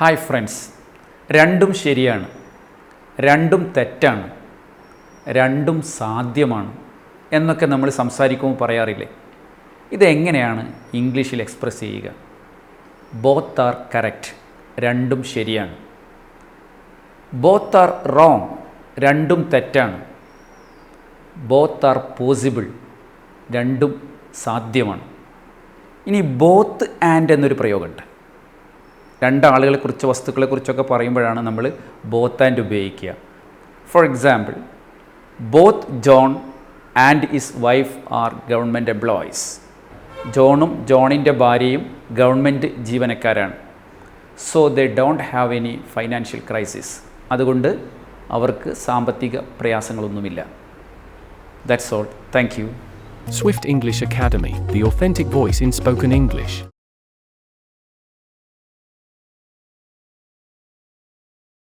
Hi friends രണ്ടും ശരിയാണ്. രണ്ടും തെറ്റാണ്. രണ്ടും സാധ്യമാണ് എന്നൊക്കെ നമ്മൾ സംസാരിക്കുമ്പോൾ പറയാറില്ലേ? ഇതെങ്ങനെയാണ് ഇംഗ്ലീഷിൽ എക്സ്പ്രസ് ചെയ്യുക? ബോത്ത് ആർ കറക്റ്റ് രണ്ടും ശരിയാണ്. ബോത്ത് ആർ റോങ് രണ്ടും തെറ്റാണ്. ബോത്ത് ആർ പോസിബിൾ രണ്ടും സാധ്യമാണ്. ഇനി ബോത്ത് ആൻഡ് എന്നൊരു പ്രയോഗമുണ്ട്. രണ്ടാളുകളെക്കുറിച്ച് വസ്തുക്കളെക്കുറിച്ചൊക്കെ പറയുമ്പോഴാണ് നമ്മൾ ബോത്ത് ആൻഡ് ഉപയോഗിക്കുക. For example both John and his wife are government employees ജോണും ജോണിന്റെ ഭാര്യയും ഗവൺമെന്റ് ജീവനക്കാരാണ്. So they don't have any financial crisis അതുകൊണ്ട് അവർക്ക് സാമ്പത്തിക പ്രയാസങ്ങളൊന്നുമില്ല. That's all thank you Swift English Academy, the authentic voice in spoken English.